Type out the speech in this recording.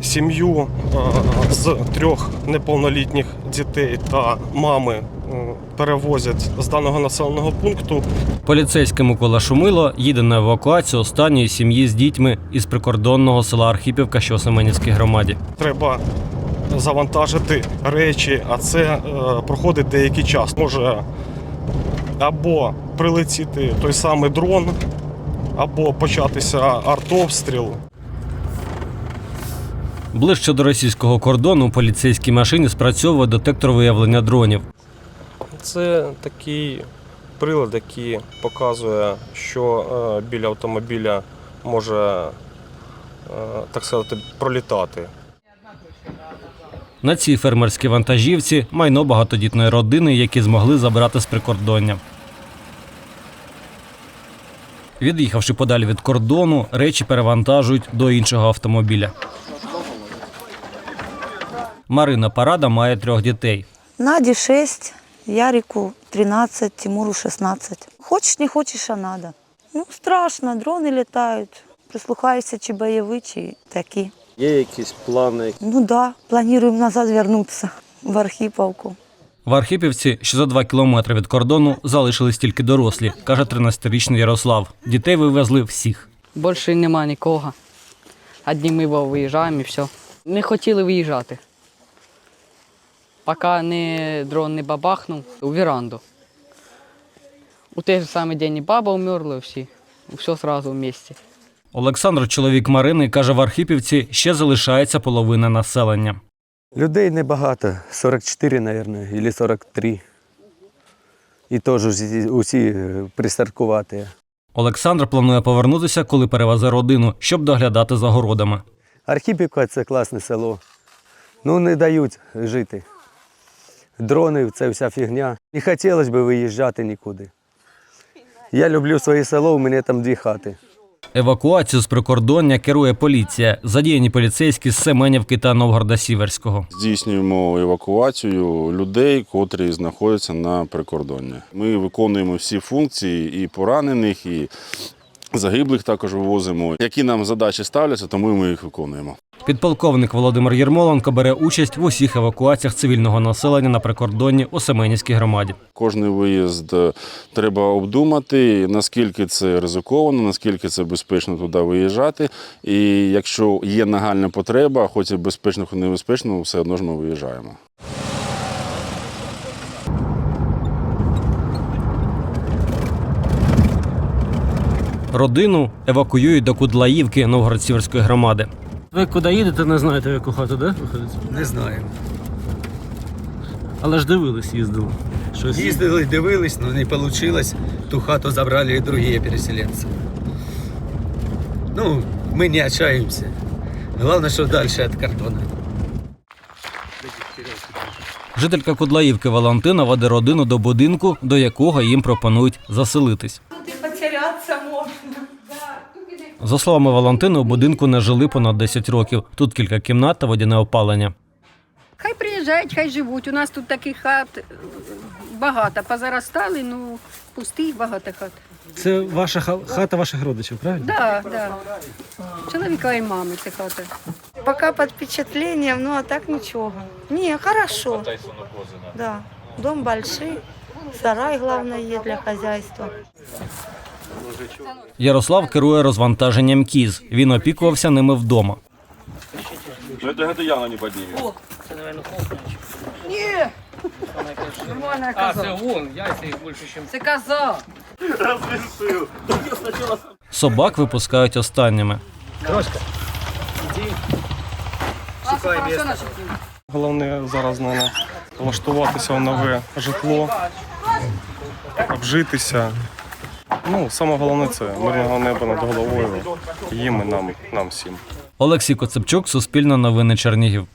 сім'ю е, з трьох неповнолітніх дітей та мами е, перевозять з даного населеного пункту. Поліцейський Микола Шумило їде на евакуацію останньої сім'ї з дітьми із прикордонного села Архіпівка, що у Семенівській громаді. Треба завантажити речі, а це е, проходить деякий час. Може або прилетіти той самий дрон, або початися артобстріл. Ближче до російського кордону у поліцейській машині спрацьовує детектор виявлення дронів. Це такий прилад, який показує, що е, біля автомобіля може, е, так сказати, пролітати. На цій фермерській вантажівці майно багатодітної родини, які змогли забрати з прикордоння. Від'їхавши подалі від кордону, речі перевантажують до іншого автомобіля. Марина Парада має трьох дітей. Наде 6, Ярику 13, Тимуру 16. Хочешь, не хочешь, а надо. Ну, страшно, дрони літають. Прислухаєшся, чи бойові, чи такі. Є якісь плани? Ну да, плануємо назад вернутися в Архіповку. В Архипівці, що за два кілометри від кордону, залишились тільки дорослі, каже 13-річний Ярослав. Дітей вивезли всіх. Більше нема нікого. Одні ми виїжджаємо і все. Не хотіли виїжджати. Поки не, дрон не бабахнув у віранду. У той же самий день і баба умерла, всі. Все одразу в місті. Олександр, чоловік Марини, каже, в Архипівці ще залишається половина населення. Людей небагато, 44, мабуть, або 43. І теж усі, е, пристаркувати. Олександр планує повернутися, коли перевезе родину, щоб доглядати за городами. Архіпівка це класне село. Ну, не дають жити. Дрони це вся фігня. Не хотілося б виїжджати нікуди. Я люблю своє село, у мене там дві хати. Евакуацію з прикордоння керує поліція. Задіяні поліцейські з Семенівки та Новгорода Сіверського. Здійснюємо евакуацію людей, котрі знаходяться на прикордонні. Ми виконуємо всі функції і поранених, і загиблих також вивозимо. Які нам задачі ставляться, тому ми їх виконуємо. Підполковник Володимир Єрмоленко бере участь в усіх евакуаціях цивільного населення на прикордонні у Семенівській громаді. Кожний виїзд е, треба обдумати, наскільки це ризиковано, наскільки це безпечно туди виїжджати. І якщо є нагальна потреба, хоч і безпечно, хоч і небезпечно, все одно ж ми виїжджаємо. Родину евакуюють до Кудлаївки Новгород-Сіверської громади. Ви куди їдете, не знаєте, в яку хату, де виходить? Не знаю. Але ж дивились, їздили. Щось. Їздили, дивились, но не вийшло. Ту хату забрали и другие переселенцы. Ну, мы не отчаиваемся. Главное, что дальше от кордона. Жителька Кудлаївки Валентина веде родину до будинку, до якого їм пропонують заселитись. За словами Валентини, у будинку не жили понад 10 років. Тут кілька кімнат та водяне опалення. Хай приїжджають, хай живуть. У нас тут таких хат багато. Позаростали, ну пустих багато хат. Це ваша ха- хата ваших родичів, правильно? Да, да. Чоловіка і мами це хата. Пока під впечатлением, ну а так нічого. Ні, хорошо. Да. Дом большой, сарай, главное, є для хозяйства. Ярослав керує розвантаженням кіз. Він опікувався ними вдома. Це коза. Собак випускають останніми. Головне зараз наверно, влаштуватися в нове житло, обжитися. Ну, саме головне це мирного неба над головою. Їм і нам, нам всім. Олексій Коцепчук, Суспільне новини Чернігів.